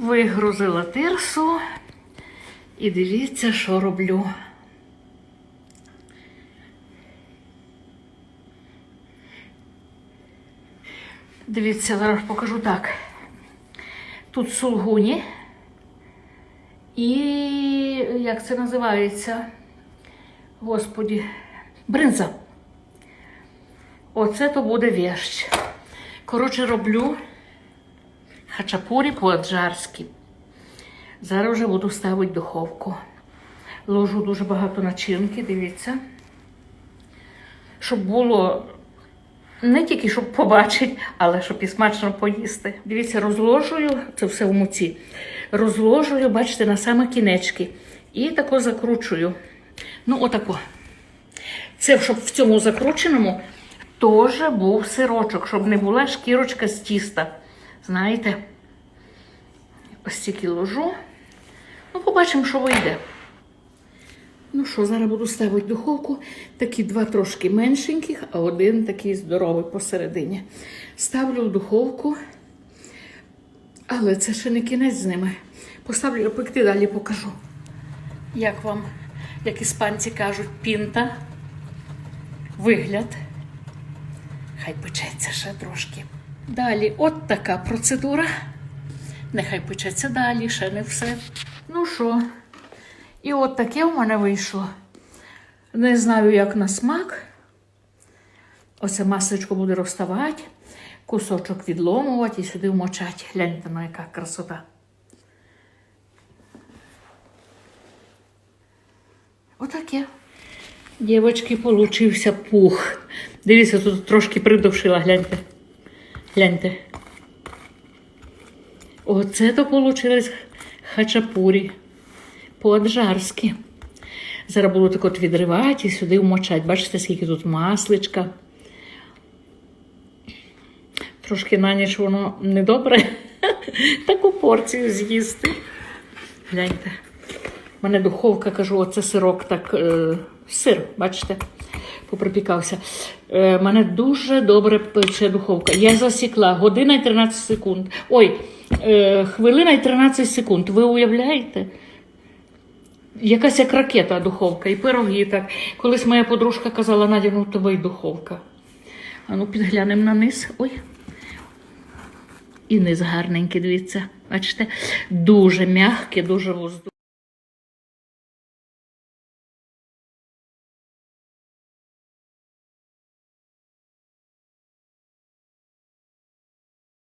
Вигрузила тирсу і дивіться, що роблю. Дивіться, зараз покажу так. Тут сулгуні. І як це називається? Господі, бринза. Оце то буде вещь. Коротше, роблю хачапурі по-аджарськи. Зараз вже буду ставити духовку. Ложу дуже багато начинки, дивіться. Щоб було не тільки щоб побачити, але щоб і смачно поїсти. Дивіться, розложую це все в муці. Розложую, бачите, на саме кінечки. І тако закручую. Ну, отако. Це щоб в цьому закрученому теж був сирочок, щоб не була шкірочка з тіста. Знаєте, ось тільки ложу. Ну, побачимо, що вийде. Ну що, зараз буду ставити духовку. Такі два трошки меншеньких, а один такий здоровий посередині. Ставлю в духовку, але це ще не кінець з ними. Поставлю пекти, далі покажу. Як вам, як іспанці кажуть, пінта, вигляд. Хай печеться ще трошки. Далі, от така процедура. Нехай печеться далі, ще не все. Ну що, і от таке в мене вийшло. Не знаю, як на смак. Оце масочко буде розставати, кусочок відломувати і сюди вмочати. Гляньте, ну яка красота. Отаке. Дівочки, получився пух. Дивіться, тут трошки придушила, гляньте. Гляньте. Оце то получилось хачапурі. По-аджарськи. Зараз буду так от відривати і сюди вмочати. Бачите, скільки тут масличка. Трошки на ніч воно недобре. Таку порцію з'їсти. Гляньте. У мене духовка, кажу, оце сирок, так, е, сир, бачите, поприпікався. Е, мене дуже добре пече духовка. Я засікла година і 13 секунд. Ой, е, хвилина і 13 секунд. Ви уявляєте? Якась як ракета духовка, і пироги так. Колись моя подружка казала, Надя, ну тебе й духовка. А ну підглянемо на низ. Ой. І низ гарненький, дивіться. Бачите, дуже м'яке, дуже воздушне.